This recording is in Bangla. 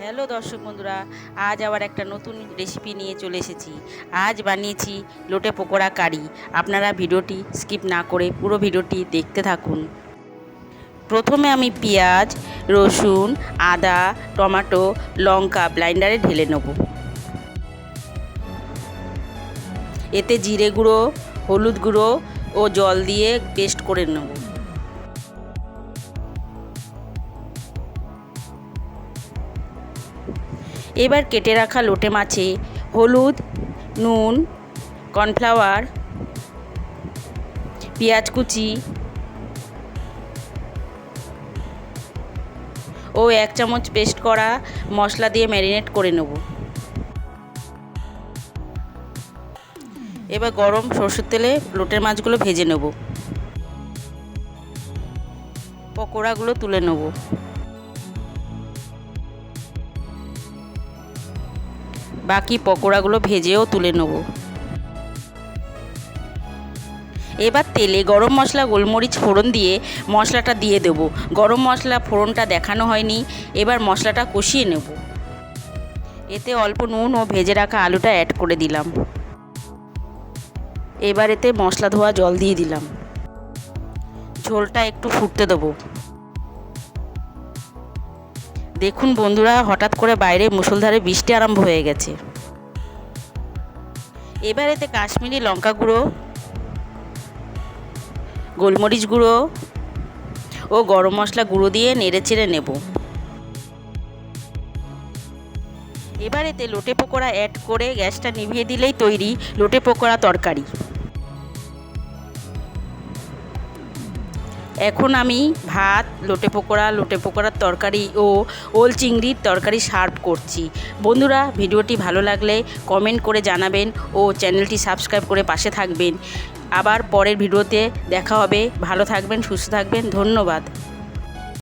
হ্যালো দর্শক বন্ধুরা, আজ আবার একটা নতুন রেসিপি নিয়ে চলে এসেছি। আজ বানিয়েছি লোটে পকোড়া কারি। আপনারা ভিডিওটি স্কিপ না করে পুরো ভিডিওটি দেখতে থাকুন। প্রথমে আমি পেঁয়াজ, রসুন, আদা, টমেটো, লঙ্কা ব্লাইন্ডারে ঢেলে নেব। এতে জিরে গুঁড়ো, হলুদ গুঁড়ো ও জল দিয়ে পেস্ট করে নেব। এবার কেটে রাখা লোটে মাছে হলুদ, নুন, কর্নফ্লাওয়ার, পেঁয়াজ কুচি ও এক চামচ পেস্ট করা মশলা দিয়ে ম্যারিনেট করে নেব। এবার গরম সরষের তেলে লোটের মাছগুলো ভেজে নেব। পকোড়াগুলো তুলে নেব। বাকি পকোড়াগুলো ভেজেও তুলে নেব। এবার তেলে গরম মশলা, গোলমরিচ ফোড়ন দিয়ে মশলাটা দিয়ে দেব। গরম মশলা ফোড়নটা দেখানো হয়নি, এবার মশলাটা কষিয়ে নেব। এতে অল্প নুন ও ভেজে রাখা আলুটা অ্যাড করে দিলাম। এবার এতে মশলা ধোয়া জল দিয়ে দিলাম। ঝোলটা একটু ফুটতে দেবো। দেখুন বন্ধুরা, হঠাৎ করে বাইরে মুসলধারে বৃষ্টি আরম্ভ হয়ে গেছে। এবার এতে কাশ্মীরি লঙ্কা গুঁড়ো, গোলমরিচ গুঁড়ো ও গরম মশলা গুঁড়ো দিয়ে নেড়ে চেড়ে নেব। এবার এতে লোটে পকোড়া অ্যাড করে গ্যাসটা নিভিয়ে দিলেই তৈরি লোটে পকোড়া তরকারি। এখন আমি ভাত, লোটে পোকোড়া, লোটে পোকোড়ার তরকারি ও ওল চিংড়ির তরকারি সার্ভ করছি। বন্ধুরা, ভিডিওটি ভালো লাগলে কমেন্ট করে জানাবেন ও চ্যানেলটি সাবস্ক্রাইব করে পাশে থাকবেন। আবার পরের ভিডিওতে দেখা হবে। ভালো থাকবেন, সুস্থ থাকবেন। ধন্যবাদ।